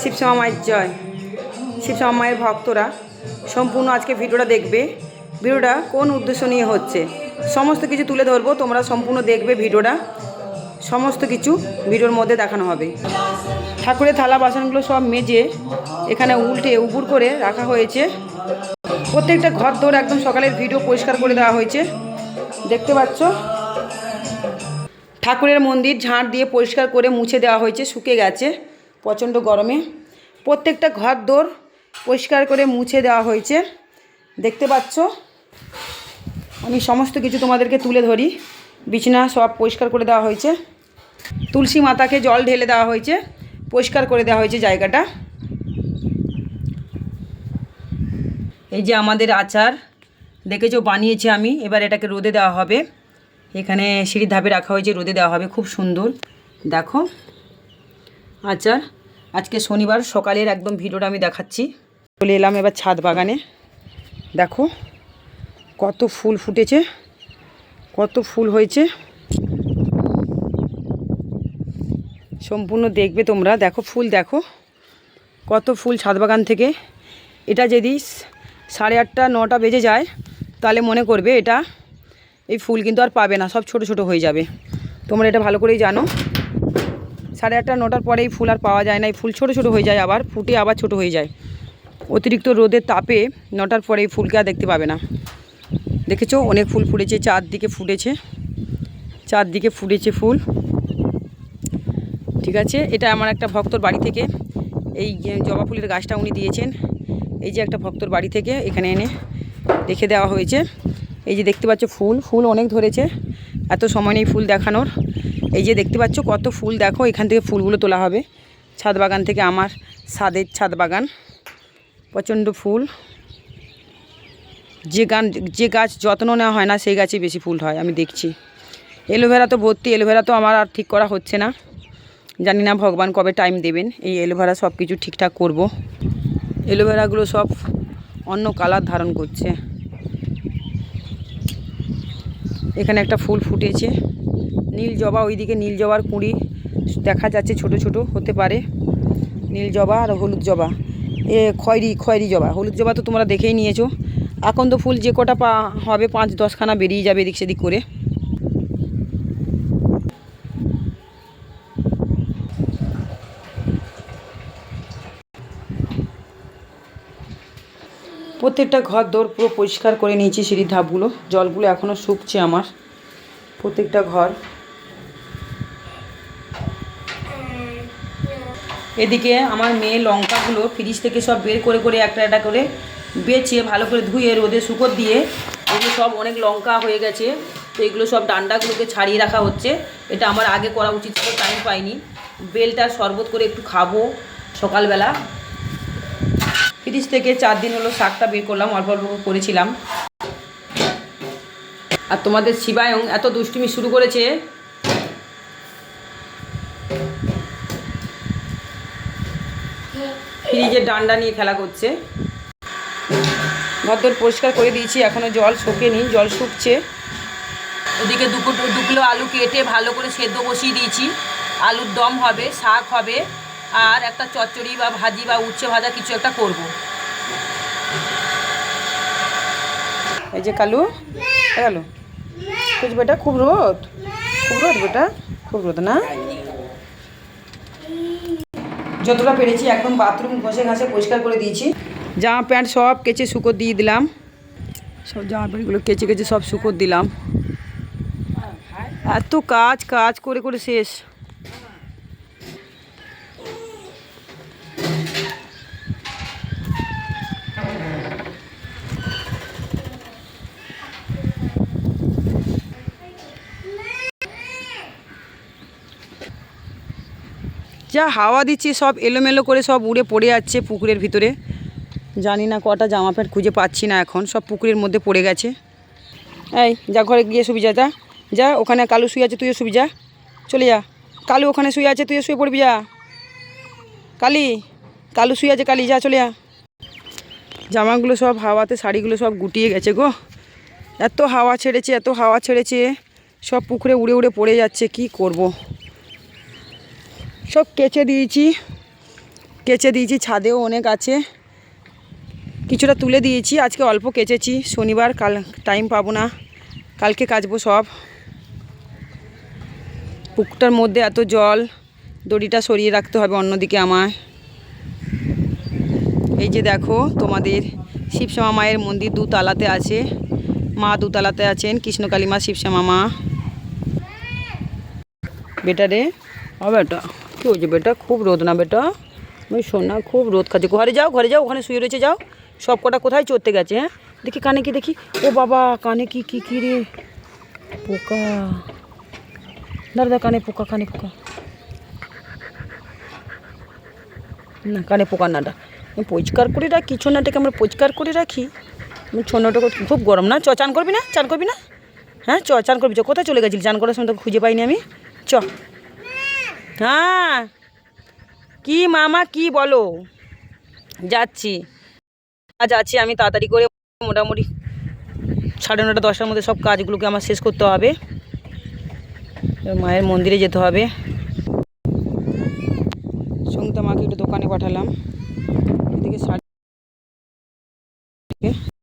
শিবশ্যামা মায়ের জয়। শিবশ্যামা মায়ের ভক্তরা সম্পূর্ণ আজকে ভিডিওটা দেখবে। ভিডিওটা কোন উদ্দেশ্য নিয়ে হচ্ছে? সমস্ত কিছু তুলে ধরবো, তোমরা সম্পূর্ণ দেখবে ভিডিওটা। সমস্ত কিছু ভিডিওর মধ্যে দেখানো হবে। ঠাকুরের থালা বাসনগুলো সব মেজে এখানে উল্টে উপুর করে রাখা হয়েছে। প্রত্যেকটা ঘর দৌড় একদম সকালের ভিডিও পরিষ্কার করে দেওয়া হয়েছে। দেখতে পাচ্ছ? ঠাকুরের মন্দির ঝাঁট দিয়ে পরিষ্কার করে মুছে দেওয়া হয়েছে শুকে গেছে। প্রচণ্ড গরমে। প্রত্যেকটা ঘর দোর পরিষ্কার করে মুছে দেওয়া হয়েছে। দেখতে পাচ্ছ? আমি সমস্ত কিছু তোমাদেরকে তুলে ধরি। বিছানা সব পরিষ্কার করে দেওয়া হয়েছে। তুলসী মাতাকে জল ঢেলে দেওয়া হয়েছে। পরিষ্কার করে দেওয়া হয়েছে জায়গাটা। এই যে আমাদের আচার, দেখেছ? বানিয়েছি আমি। এবার এটাকে রোদে দেওয়া হবে। এখানে সিঁড়ির ধাপে রাখা হয়েছে, রোদে দেওয়া হবে। খুব সুন্দর। দেখো। আচার। আজকে শনিবার, সকালের একদম ভিডিওটা আমি দেখাচ্ছি। চলে এলাম এবার ছাদ বাগানে। দেখো, কত ফুল ফুটেছে, কত ফুল হয়েছে। সম্পূর্ণ দেখবে তোমরা। দেখো, ফুল দেখো, কত ফুল ছাদ বাগান থেকে। এটা যদি সাড়ে আটটা, নটা বেজে যায়, তাহলে মনে করবে এটা, এই ফুল কিন্তু আর পাবে না, সব ছোট ছোট হয়ে যাবে। তোমরা এটা ভালো করেই জানো। সাড়ে আটটা, নটার পরেই ফুল আর পাওয়া যায় না। এই ফুল ছোট ছোট হয়ে যায় আবার, ফুটে আবার ছোট হয়ে যায়। অতিরিক্ত রোদের তাপে নটার পরে এই ফুলকে আর দেখতে পাবে না। দেখেছ? অনেক ফুল ফুটেছে, চারদিকে ফুটেছে। চারদিকে ফুটেছে ফুল। ঠিক আছে? এটা আমার একটা ভক্তর বাড়ি থেকে। এই জবা ফুলের গাছটা উনি দিয়েছেন। এই যে একটা ভক্তর বাড়ি থেকে এখানে এনে রেখে দেওয়া হয়েছে। এই যে দেখতে পাচ্ছ ফুল ফুল অনেক ধরেছে। এত সময় নেই ফুল দেখানোর। এই যে দেখতে পাচ্ছ কত ফুল, দেখো এখান থেকে ফুলগুলো তোলা হবে। ছাদ বাগান থেকে আমার ছাদের ছাদ বাগান। প্রচণ্ড ফুল। যে গান, যে গাছ যত্ন নেওয়া হয় না, সেই গাছে বেশি ফুল হয়, আমি দেখছি। এলোভেরা তো ভর্তি এলোভেরা তো আমার আর ঠিক করা হচ্ছে না। জানি না ভগবান কবে টাইম দেবেন, এই এলোভেরা সব কিছু ঠিকঠাক করব। এলোভেরাগুলো সব অন্য কালার ধারণ করছে। এখানে একটা ফুল ফুটেছে। নীল জবা, ওইদিকে নীল জবার কুঁড়ি দেখা যাচ্ছে ছোট ছোট, হতে পারে। নীল জবা আর হলুদ জবা। এ খয়রি খয়রি জবা। হলুদ জবা তো তোমরা দেখেই নিয়েছো। এখন তো ফুল যে কটা পা হবে, পাঁচ দশখানা বেরিয়ে যাবে এদিক সেদিক করে। প্রত্যেকটা ঘর দৌড় পুরো পরিষ্কার করে নিয়েছি সিঁড়ির ধাপগুলো। জলগুলো এখনও শুকছে আমার। প্রত্যেকটা ঘর। এদিকে আমার মেয়ে লঙ্কাগুলো ফ্রিজ থেকে সব বের করে করে একটা একটা করে বেছে ভালো করে ধুয়ে রোদে শুকোর দিয়ে এগুলো সব অনেক লঙ্কা হয়ে গেছে। তো এগুলো সব ডান্ডাগুলোকে ছাড়িয়ে রাখা হচ্ছে। এটা আমার আগে করা উচিত ছিল টাইম পাইনি। বেলটার শরবত করে একটু খাব সকালবেলা। ফ্রিজ থেকে চার দিন হলো শাকটা বের করলাম, অল্প অল্প করেছিলাম। আর তোমাদের শিবায়ং এত দুষ্টুমি শুরু করেছে। ফ্রিজের ডান্ডা নিয়ে খেলা করছে। ঘরদোর পরিষ্কার করে দিয়েছি এখনও জল শোকেনি জল শুকছে। ওদিকে দুটো দু কিলো আলু কেটে ভালো করে সেদ্ধ বসিয়ে দিয়েছি। আলুর দম হবে, শাক হবে। আর একটা চচ্চড়ি বা ভাজি বা উচ্ছে ভাজা কিছু একটা করব। এই যে কালু কালু বুঝ বেটা খুব রোদ খুব রোদ বেটা খুব রোদ না? যতটা পেরেছি একদম বাথরুম ঘষে ঘাসে পরিষ্কার করে দিয়েছি। জামা প্যান্ট সব কেচে শুকো দিয়ে দিলাম। সব জামা প্যান্টগুলো কেচে কেচে সব শুকো দিলাম। এত কাজ কাজ করে করে শেষ। যা হাওয়া দিচ্ছে, সব এলোমেলো করে সব উড়ে পড়ে যাচ্ছে পুকুরের ভিতরে। জানি না কটা জামা প্যান্ট খুঁজে পাচ্ছি না এখন, সব পুকুরের মধ্যে পড়ে গেছে। এই, যা ঘরে গিয়ে যা যা যা, ওখানে কালু শুয়ে আছে, তুইও শুবি, যা, চলে যা। কালু ওখানে শুয়ে আছে, তুইও শুয়ে পড়বি, যা। কালি, কালু শুয়ে আছে, কালি, যা, চলে যা। জামাগুলো সব হাওয়াতে, শাড়িগুলো সব গুটিয়ে গেছে গো। এত হাওয়া ছেড়েছে, এত হাওয়া ছেড়েছে, সব পুকুরে উড়ে উড়ে পড়ে যাচ্ছে, কি করব। সব কেচে দিয়েছি। কেচে দিয়েছি, ছাদেও অনেক আছে। কিছুটা তুলে দিয়েছি, আজকে অল্প কেচেছি। শনিবার, কাল টাইম পাবো না। কালকে কাচবো সব। পুকুরটার মধ্যে এত জল, দড়িটা সরিয়ে রাখতে হবে অন্যদিকে আমায়। এই যে দেখো, তোমাদের শিবশ্যামা মায়ের মন্দির দুতলাতে আছে। মা দুতলাতে আছেন, কৃষ্ণকালী মা, শিবশ্যামা মা। বেটা রে ও বেটা। কী হয়েছে বেটা? খুব রোদ না বেটা? ওই সোনা খুব রোদ খাচ্ছে। ঘরে যাও ঘরে যাও, ওখানে শুয়ে রয়েছে, যাও। সব কটা কোথায় চড়তে গেছে হ্যাঁ? দেখি কানে কি দেখি। ও বাবা, কানে কি কি কি রে? পোকা। দাদা কানে পোকা কানে পোকা। না, কানে পোকা নাটা আমি পরিষ্কার করে রাখি, ছোনাটাকে আমরা পরিষ্কার করে রাখি। আমি ছোনাটাকে খুব গরম না? চ, চান করবি না? চান করবি না? হ্যাঁ চ, চান করবি, চ। কোথায় চলে গেছিলি? চান করার সময় তোকে খুঁজে পাইনি আমি। চ। হ্যাঁ। কি মামা, কি বলো? যাচ্ছি। আজ আছি আমি তাড়াতাড়ি করে। মোটামুটি সাড়ে নটা, দশটার মধ্যে সব কাজগুলোকে আমার শেষ করতে হবে। মায়ের মন্দিরে যেতে হবে। সঙ্গীতা মাকে একটু দোকানে পাঠালাম। এদিকে শাড়ি